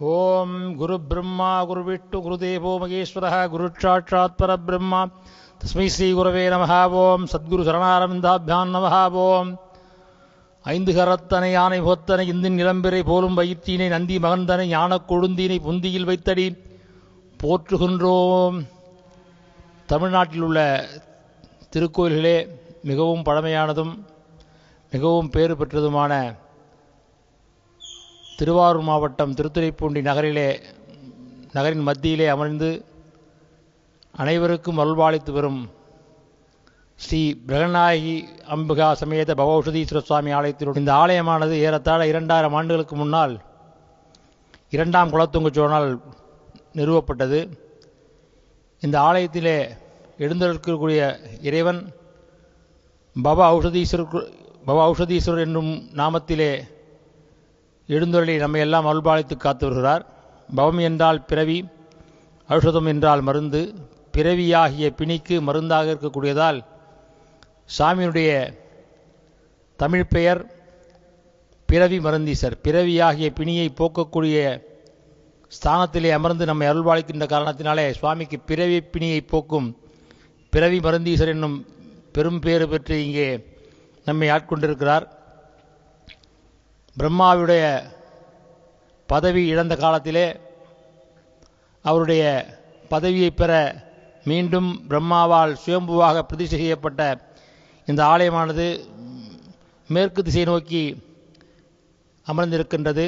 ಓಂ குரு ಗುರುವಿಟ್ಟು ಗುರುದೇವೋ ಮಹೇಶ್ವರ ಗುರುಕ್ಷಾಕ್ಷಾತ್ ಪರಬ್ರಹ್ಮ பிரம்மா. ಶ್ರೀ ஸ்ரீ குருவே நமஹாவோம் சத்குரு சரணாரவிந்தாபியான் நமஹாவோம் ஐந்து கரத்தனை யானை போத்தனை இந்தின் நிலம்பிரை போலும் வயிற்றினை நந்தி மகந்தனை ஞான கொழுந்தினை புந்தியில் வைத்தடி போற்றுகின்றோம். தமிழ்நாட்டில் உள்ள திருக்கோயில்களே மிகவும் பழமையானதும் மிகவும் பேறு பெற்றதுமான திருவாரூர் மாவட்டம் திருத்துறைப்பூண்டி நகரிலே நகரின் மத்தியிலே அமர்ந்து அனைவருக்கும் அருள்பாலித்து வரும் ஸ்ரீ பிரகநாயகி அம்பிகா சமேத பவௌஷதீஸ்வர சுவாமி ஆலயத்தில் இந்த ஆலயமானது ஏறத்தாழ இரண்டாயிரம் ஆண்டுகளுக்கு முன்னால் இரண்டாம் குலத்துங்கு சோழனால் நிறுவப்பட்டது. இந்த ஆலயத்திலே எழுந்திருக்கக்கூடிய இறைவன் பவ ஔஷதீஸ்வரர் பவ ஔஷதீஸ்வரர் என்னும் நாமத்திலே எழுந்தொருளை நம்மையெல்லாம் அருள்பாலித்து காத்து வருகிறார் பவம் என்றால் பிறவி ஔஷதம் என்றால் மருந்து பிறவியாகிய பிணிக்கு மருந்தாக இருக்கக்கூடியதால் சாமியினுடைய தமிழ் பெயர் பிறவி மருந்தீசர். பிறவியாகிய பிணியை போக்கக்கூடிய ஸ்தானத்திலே அமர்ந்து நம்மை அருள்பாலிக்கின்ற காரணத்தினாலே சுவாமிக்கு பிறவி பிணியை போக்கும் பிறவி மருந்தீசர் என்னும் பெரும் பேறு பெற்று இங்கே நம்மை ஆட்கொண்டிருக்கிறார். பிரம்மாவுடைய பதவி இழந்த காலத்திலே அவருடைய பதவியை பெற மீண்டும் பிரம்மாவால் சுயம்புவாக பிரதிஷ்டை செய்யப்பட்ட இந்த ஆலயமானது மேற்கு திசை நோக்கி அமர்ந்திருக்கின்றது.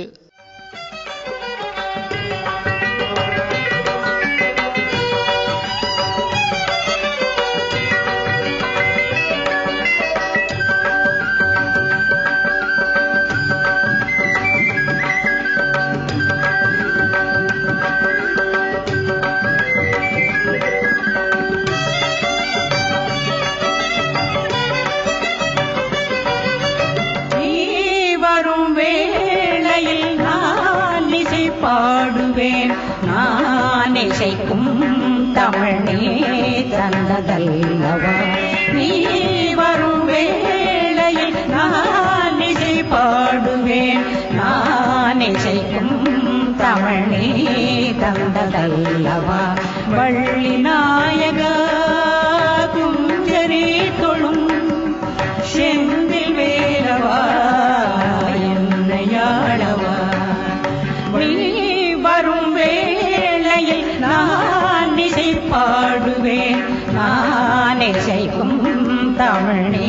தமிழ் நீ நீ வரும் வேளையில் நான் இசை பாடுவேன். நான் இசைக்கும் தமிழ் தந்ததல்லவா. வள்ளி நாயகா குஞ்சரி தொழும் செந்தில் வேலவா என்னையாளவா நீ வரும் வேளையில் நான் பாடுவேன் நான் இசைக்கும் தமிழே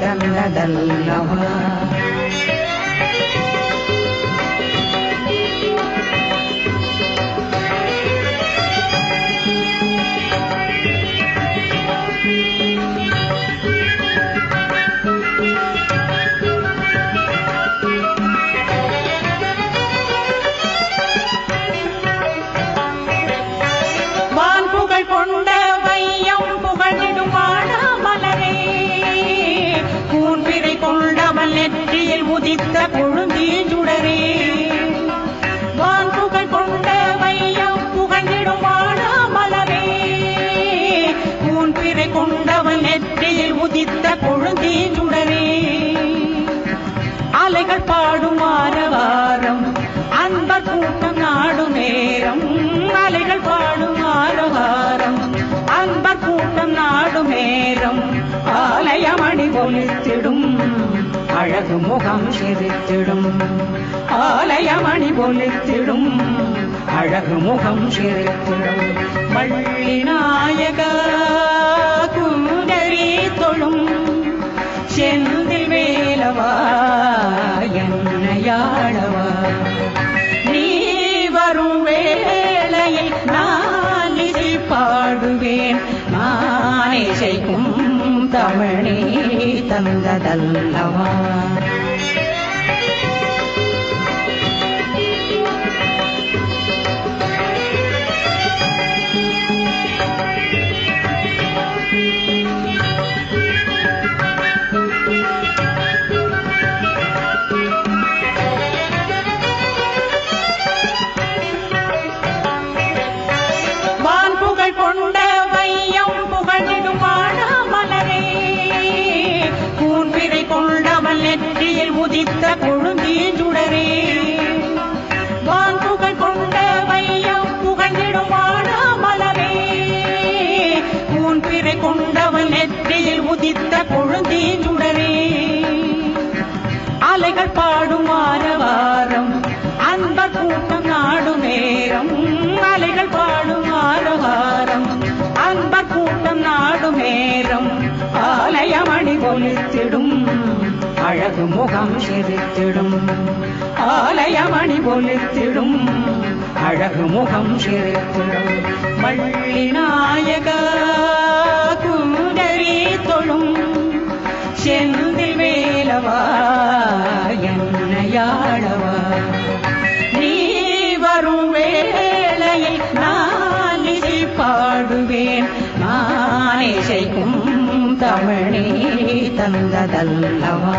தந்ததல்லவா அலைகள் பாடும் ஆரவாரம். அன்பர் கூட்டம் நாடும் நேரம். அலைகள் பாடும் ஆரவாரம். அன்பர் கூட்டம் நாடும் நேரம். ஆலயமணி ஒலித்திடும் அழகு முகம் சிரித்திடும். ஆலயமணி ஒலித்திடும் அழகு முகம் சிரித்திடும். வள்ளி நாயகா குண்டரி தொழும். செந்தில் வேலவா யமுனையாடவா நீ வரும் வேளையில் நான் இசை பாடுவேன். நான் இசைக்கும் தமிழே தந்ததல்லவா? உதித்த கொழுந்தீஞ்சுடரே அலைகள் பாடும் ஆரவாரம் அன்பர் கூட்டம் நாடும் நேரம். அலைகள் பாடும் ஆரவாரம் அன்பர் கூட்டம் நாடும் நேரம். ஆலயமணி ஒலித்திடும் அழகு முகம் சிரித்திடும் ஆலயமணி ஒலித்திடும் அழகு முகம் சிரித்திடும் வள்ளி நாயகா செந்தில் வேலவா என்னையாளவா? நீ வரும் வேளையில் நான் இசை பாடுவேன். நான் இசைக்கும் தமிழே தந்ததல்லவா?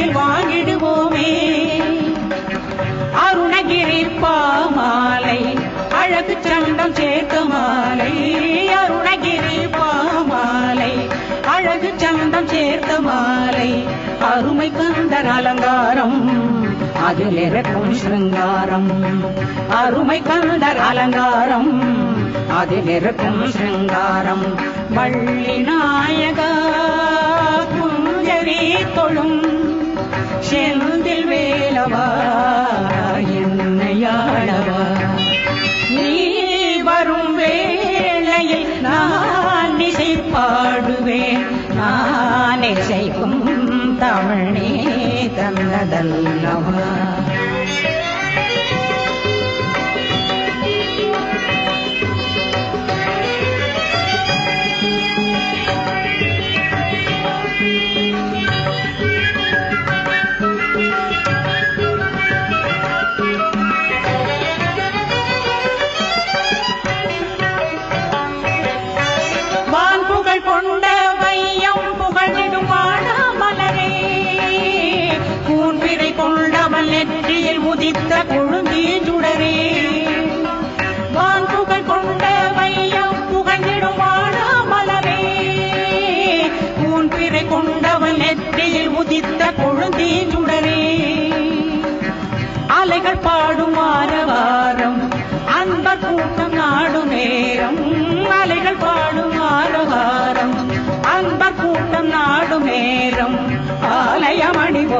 அதில் வாங்கிடுவோமே. அருணகிரி பாமாலை அழகு சண்டம் சேர்த்த மாலை. அருணகிரி பாமாலை அழகு சண்டம் சேர்த்த மாலை. அருமை கந்தர் அலங்காரம் அதில் இருக்கும் சிருங்காரம். அருமை கந்தர் அலங்காரம் அதில் இருக்கும் சிருங்காரம். வள்ளி நாயகா குஞ்சரி தொழும். செந்தில் வேலவா என்னையாளவா? நீ வரும் வேளையில் நான் இசை பாடுவேன் நான் இசைக்கும் தமிழே தந்ததல்லவா?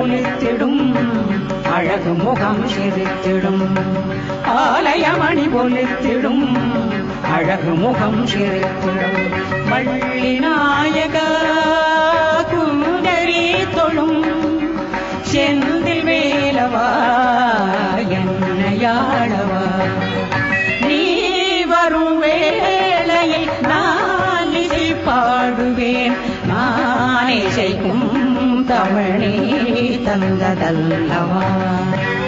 ஒலித்திடும் அழகு முகம் சிரித்திடும். ஆலயமணி ஒலித்திடும் அழகு முகம் சிரித்திடும். வள்ளி நாயக குந்தரி தொழும். செந்தில் வேலவா என்னையாழவா நீ வரும் வேளையில் நான் இசை பாடுவேன். நான் இசைக்கும் தமிழே தந்ததல்லவா வான்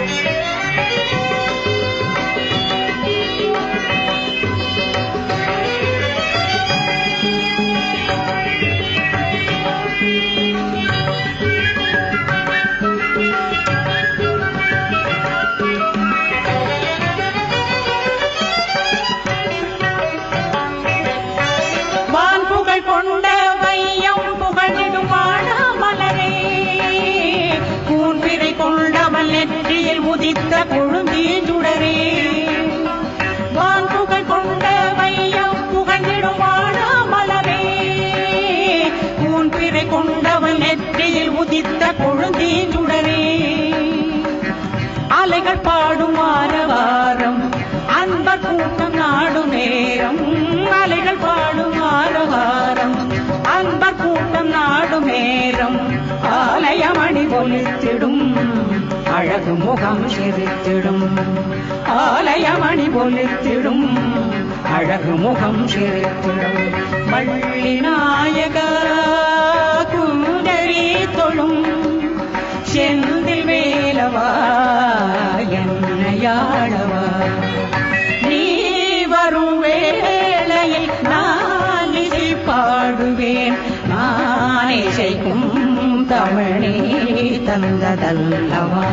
தொடரே வான் புகழ் கொண்ட மையம் புகழ்ந்திடுமான மலரே உன் பிறை கொண்டவன் நெற்றியில் உதித்த கொழுந்தீஞ்சுடரே அலைகள் பாடும் ஆரவாரம் அன்பர் கூட்டம் நாடும் நேரம். அலைகள் பாடும் ஆரவாரம் அன்பர் கூட்டம் நாடும் நேரம். ஆலயமணி ஒலித்திடும் அழகு முகம் சிரித்திடும். ஆலயமணி பொலித்திடும் அழகு முகம் சிரித்திடும். வள்ளி நாயக குந்தரி தொழும். செந்தில் வேலவா என்னையாழவா நீ வரும் வேளையில் நான் இசை பாடுவேன். நான் இசைக்கும் தமிழே தந்ததல்லவா?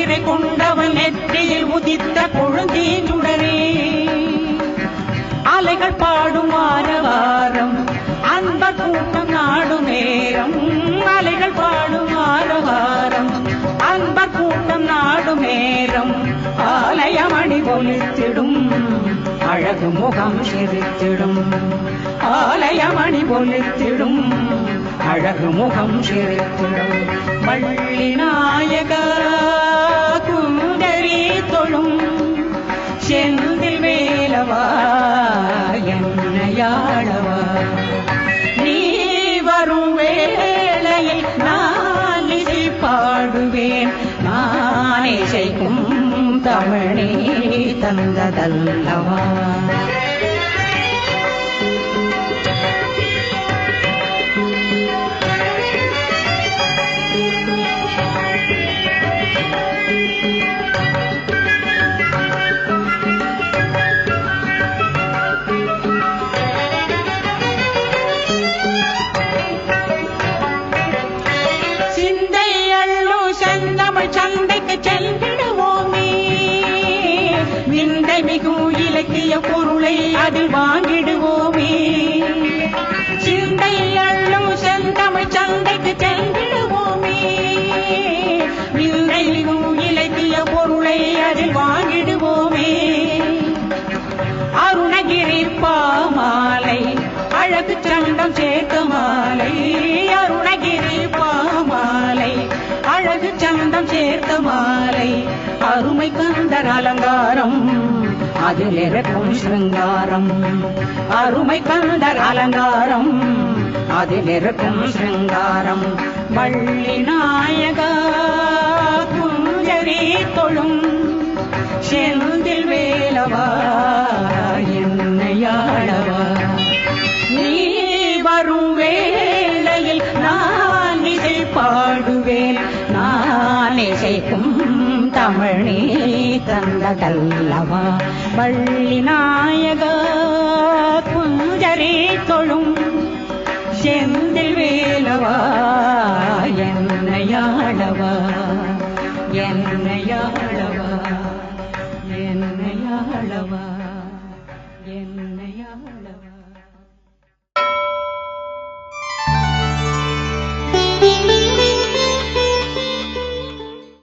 கூன்பிரை கொண்டவன் நெற்றியில் உதித்த கொழுந்தீஞ்சுடரே அலைகள் பாடும் ஆரவாரம் அன்பர் கூட்டம் நாடு நேரம். அலைகள் பாடும் ஆரவாரம் அன்பர் கூட்டம் நாடு நேரம். ஆலயமணி பொலித்திடும் அழகு முகம் சிரித்திடும். ஆலயமணி பொலித்திடும் அழகு முகம் சிரித்திடும் வள்ளி நாயக குந்தரி தொழும். செந்தில் வேலவா என்னையாழவா நீ வரும் வேளையில் நான் இசை பாடுவேன். நான் இசைக்கும் தமிழே தந்ததல்லவா? பொருளை அதில் வாங்கிடுவோமே. சிந்தை அள்ளும் செந்தமிழ் சந்தைக்கு சென்றிடுவோமே. விந்தை இலக்கிய பொருளை அதில் வாங்கிடுவோமே. அருணகிரி பாமாலை அழகு சண்டம் சேர்த்த மாலை. அருணகிரி பாமாலை அழகு சண்டம் சேர்த்த மாலை. அருமை கந்தர் அலங்காரம் அதில் இருக்கும் சிருங்காரம். அருமை கந்தர் அலங்காரம். அதில் இருக்கும் சிருங்காரம். வள்ளி நாயகா குஞ்சரி தொழும். செந்தில் வேலவா என்னையாளவா நீ வரும் வேளையில் நான் இசை பாடுவேன். நான் இசைக்கும் தமிழே தந்ததல்லவா வள்ளி நாயக குஞ்சரி தொழும் செந்தில் வேலவா? என்னையாடவா என்னை